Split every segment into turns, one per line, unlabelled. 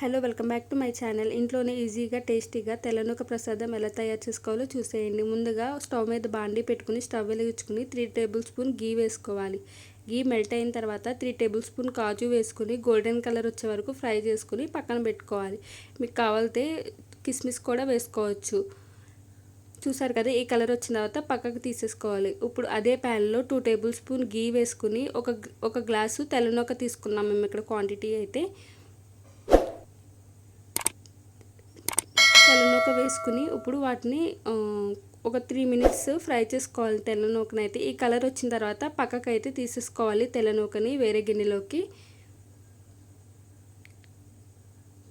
Hello welcome back to my channel. ఇంట్లోనే ఈజీగా టేస్టీగా తెల్లనూక ప్రసాదం ఎలా తయారు చేసుకోవాలో చూసేయండి. ముందుగా స్టవ్ మీద బాండీ పెట్టుకుని స్టవ్ వెలిగించుకుని త్రీ టేబుల్ స్పూన్ గీ వేసుకోవాలి. గీ మెల్ట్ అయిన తర్వాత త్రీ టేబుల్ స్పూన్ కాజు వేసుకుని గోల్డెన్ కలర్ వచ్చే వరకు ఫ్రై చేసుకుని పక్కన పెట్టుకోవాలి. మీకు కావాలితే కిస్మిస్ కూడా వేసుకోవచ్చు. చూసారు కదా ఈ కలర్ వచ్చిన తర్వాత పక్కకు తీసేసుకోవాలి. ఇప్పుడు అదే ప్యాన్లో టూ టేబుల్ స్పూన్ గీ వేసుకుని ఒక ఒక గ్లాసు తెల్లనొక తీసుకున్నాం మేము ఇక్కడ క్వాంటిటీ అయితే. తెల్లనూక వేసుకుని ఇప్పుడు వాటిని ఒక త్రీ మినిట్స్ ఫ్రై చేసుకోవాలి తెల్లనూకనైతే ఈ కలర్ వచ్చిన తర్వాత పక్కకైతే తీసేసుకోవాలి తెల్లనూకని వేరే గిన్నెలోకి.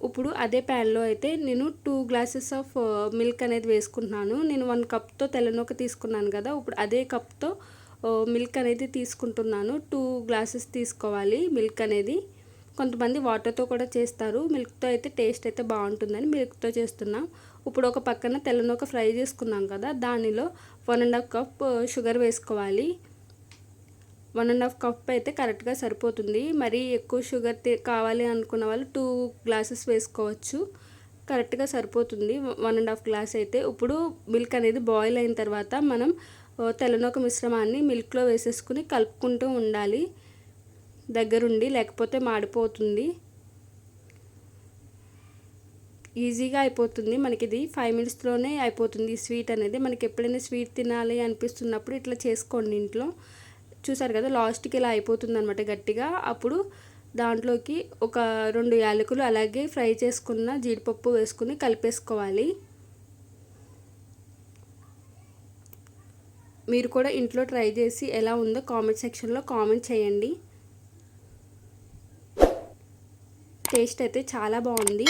ఇప్పుడు అదే ప్యాన్లో అయితే నేను టూ గ్లాసెస్ ఆఫ్ మిల్క్ అనేది వేసుకుంటున్నాను. నేను వన్ కప్తో తెల్లనూక తీసుకున్నాను కదా ఇప్పుడు అదే కప్తో మిల్క్ అనేది తీసుకుంటున్నాను. టూ గ్లాసెస్ తీసుకోవాలి మిల్క్ అనేది. కొంతమంది వాటర్తో కూడా చేస్తారు. మిల్క్తో అయితే టేస్ట్ అయితే బాగుంటుందని మిల్క్తో చేస్తున్నాం. ఇప్పుడు ఒక పక్కన తెల్లనొక ఫ్రై చేసుకున్నాం కదా దానిలో one and half cup sugar వేసుకోవాలి. వన్ అండ్ హాఫ్ కప్ అయితే కరెక్ట్గా సరిపోతుంది. మరి ఎక్కువ షుగర్ కావాలి అనుకున్న వాళ్ళు టూ గ్లాసెస్ వేసుకోవచ్చు. కరెక్ట్గా సరిపోతుంది. వన్ అండ్ హాఫ్ గ్లాస్ అయితే. ఇప్పుడు మిల్క్ అనేది బాయిల్ అయిన తర్వాత మనం తెల్లనొక మిశ్రమాన్ని మిల్క్లో వేసేసుకుని కలుపుకుంటూ ఉండాలి. దగ్గరుండి లేకపోతే మాడిపోతుంది. ఈజీగా అయిపోతుంది. మనకి ఇది ఫైవ్ మినిట్స్లోనే అయిపోతుంది ఈ స్వీట్ అనేది. మనకి ఎప్పుడైనా స్వీట్ తినాలి అనిపిస్తున్నప్పుడు ఇట్లా చేసుకోండి ఇంట్లో. చూసారు కదా లాస్ట్కి ఇలా అయిపోతుంది అనమాట గట్టిగా. అప్పుడు దాంట్లోకి ఒక రెండు యాలకులు అలాగే ఫ్రై చేసుకున్న జీడిపప్పు వేసుకుని కలిపేసుకోవాలి. మీరు కూడా ఇంట్లో ట్రై చేసి ఎలా ఉందో కామెంట్ సెక్షన్లో కామెంట్ చేయండి. టేస్ట్ అయితే చాలా బాగుంది.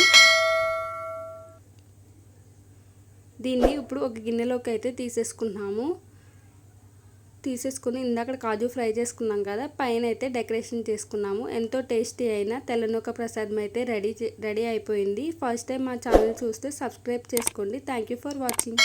దీన్ని ఇప్పుడు ఒక గిన్నెలోకి అయితే తీసేసుకున్నాము. తీసేసుకుని ఇందాక కాజు ఫ్రై చేసుకున్నాం కదా పైన అయితే డెకరేషన్ చేసుకున్నాము. ఎంతో టేస్టీ అయిన తెల్లనొక ప్రసాదం అయితే రెడీ రెడీ అయిపోయింది. ఫస్ట్ టైం మా ఛానల్ చూస్తే సబ్స్క్రైబ్ చేసుకోండి. Thank you for watching.